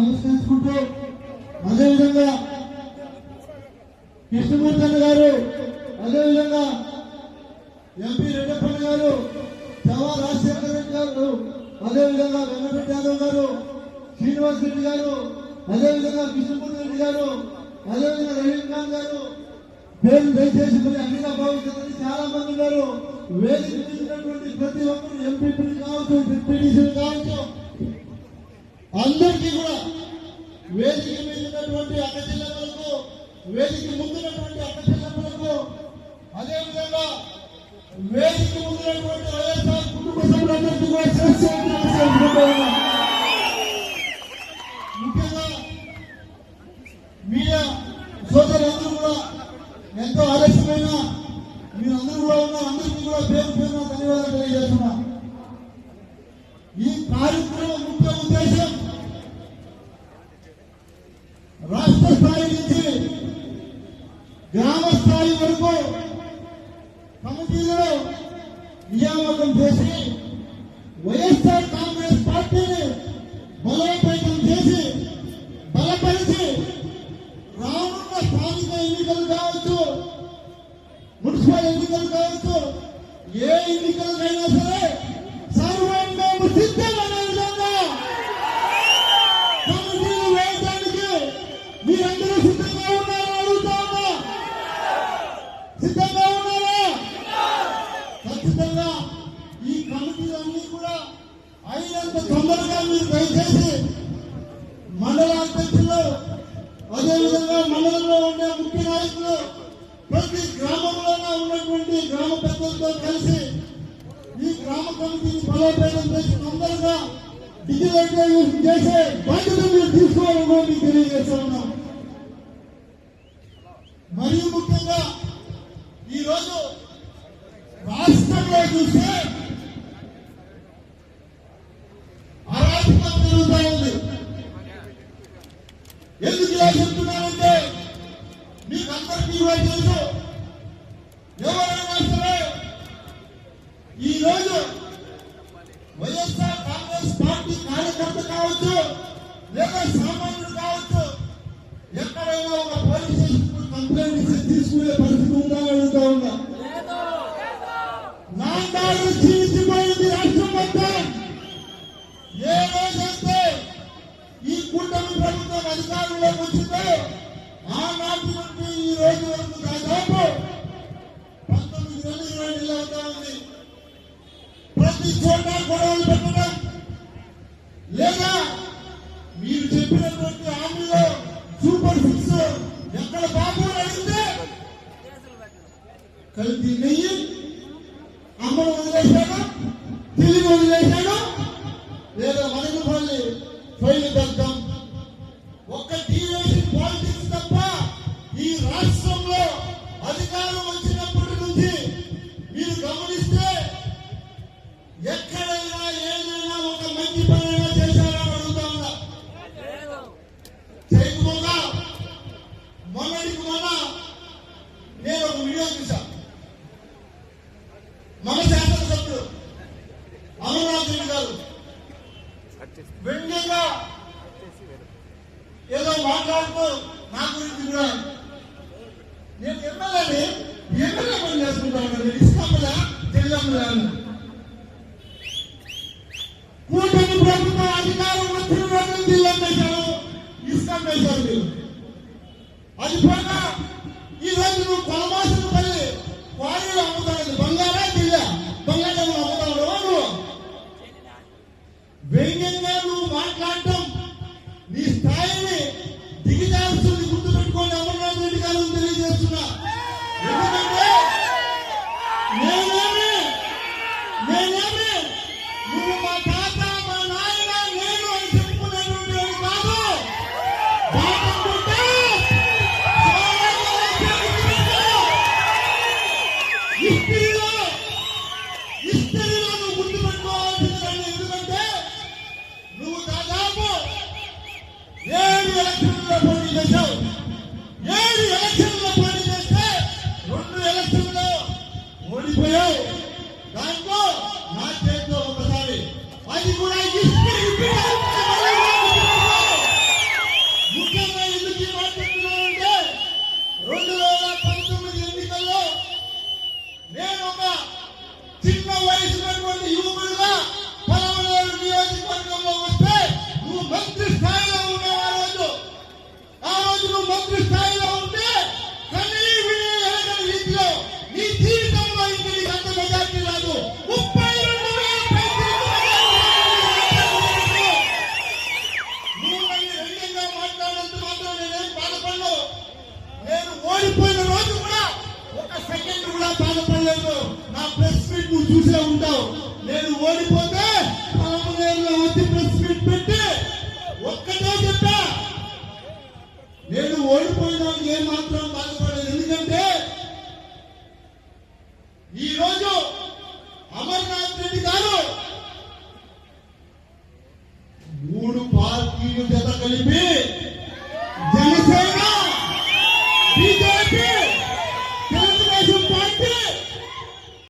నమస్కరించుకుంటూ అదేవిధంగా కృష్ణమూర్తి అన్న గారు అదేవిధంగా ఎంపీ రెడ్డప్పన్న గారు చవా రాజశేఖర రెడ్డి గారు అదేవిధంగా వెంకటరెడ్డి యాదవ్ గారు శ్రీనివాస్ రెడ్డి గారు అదేవిధంగా కృష్ణమూర్తి రెడ్డి గారు అదేవిధంగా రవీంద్రనాథ్ గారు. పేరు దయచేసి మరి అన్నిగా భావించాలని చాలా మంది ఉన్నారు. వేదిక ప్రతి ఒక్కరు ఎంపీ కావచ్చు డిప్యూటీసీలు కావచ్చు. అందరికీ కూడా వేదిక మీద ఉన్నటువంటి అక్క చెల్లెమ్మలకు వేదిక ముందున్నటువంటి అక్క చెల్లెమ్మలకు అదేవిధంగా వేదిక ముందున్నటువంటి వైఎస్ఆర్ కుటుంబ సభ్యులందరికీ కూడా ముఖ్యంగా మీడియా సోదరులందరూ కూడా ఎంతో ఆలస్యమైన మీరందరూ కూడా ఉన్న అందరికీ కూడా పేరు పేరున ధన్యవాదాలు తెలియజేస్తున్నా ఈ కార్యక్రమం ముఖ్య ఉద్దేశం రాష్ట్ర స్థాయి నుంచి గ్రామ స్థాయి వరకు కమిటీలో నియామకం చేసి వైఎస్ఆర్ కాంగ్రెస్ పార్టీని బలోపేతం చేసి బలపరిచి రానున్న స్థానిక ఎన్నికలు కావచ్చు మున్సిపల్ ఎన్నికలు కావచ్చు ఏ ఎన్నికలకైనా సరే సర్వం మేము సిద్ధమనే విధంగా కమిటీలు వేయడానికి మీరందరూ సిద్ధంగా ఉన్నారని అడుగుతా ఉన్నా సిద్ధంగా ఉన్నారా ఖచ్చితంగా ఈ కమిటీలన్నీ కూడా అయినంత తొందరగా మీరు దయచేసి మండల అధ్యక్షులు అదేవిధంగా మండలంలో ఉండే ముఖ్య నాయకులు ప్రతి గ్రామంలోనే ఉన్నటువంటి గ్రామ పెద్దలతో కలిసి ఈ గ్రామ కమిటీని బలోపేతం చేసి తొందరగా డిజిటలైజేషన్ చేసే బాధ్యత మీరు తీసుకోవాలని మీకు తెలియజేస్తా ఉన్నాం. మరియు ముఖ్యంగా ఈరోజు రాష్ట్రంలో చూస్తే చెప్తున్నానంటే మీకు అందరికీ కూడా తెలుసు. ఎవరైనా సరే ఈరోజు వైఎస్ఆర్ కాంగ్రెస్ పార్టీ కార్యకర్త కావచ్చు లేదా సామాన్యుడు కావచ్చు ఎక్కడైనా ఒక పోలీస్ స్టేషన్ కంప్లైంట్ తీసుకునే పరిస్థితి ఉందా అడుగుతా ఉన్నా. అధికారంలోకి వచ్చిందో ఆనాటి నుండి ఈ రోజు వరకు దాదాపు పంతొమ్మిది వేల ఇరవై నెలలు అవుతా ఉంది. ప్రతి చోట గొడవలు పెట్టడం లేదా మీరు చెప్పినటువంటి హామీలో సూపర్ సిక్స్ ఎక్కడ బాబు అడిగితే కలిపి నెయ్యి అమ్మను వదిలేశాడు తెలివి వదిలేశాడు లేదా మనకుపల్లి ఫైల్ దగ్ధం అమర్నాథ్ వెండిగా ఏదో మాట్లాడుతూ నా గురించి కూడా నేను ఎమ్మెల్యేని ఎమ్మెల్యే పని చేసుకుంటాను నేను ఇస్కామలా తెల్లమ్మలా కూటమి ప్రభుత్వం అధికారం వచ్చిన రోజు నుంచి ఏం చేశారు ఇస్కాం వేశారు మీరు అది పోగా వ్యంగ్యంగా నువ్వు మాట్లాడటం నీ స్థాయిని దిగజాల్సింది గుర్తుపెట్టుకోండి అమర్నాథ్ రెడ్డి గారు తెలియజేస్తున్నా. ఎందుకంటే నేనేమి నేనేమి ఓడిపోయిన రోజు కూడా ఒక సెకండ్ కూడా బాధపడలేదు. నా ప్రెస్ మీట్ నువ్వు చూసే ఉంటావు. నేను ఓడిపోతే పామనేరులో వచ్చి ప్రెస్ మీట్ పెట్టి ఒక్కటే చెప్పా. నేను ఓడిపోయిన ఏ మాత్రం బాధపడలేదు. ఎందుకంటే ఈరోజు అమర్నాథ్ రెడ్డి గారు మూడు పార్టీలు జత కలిపి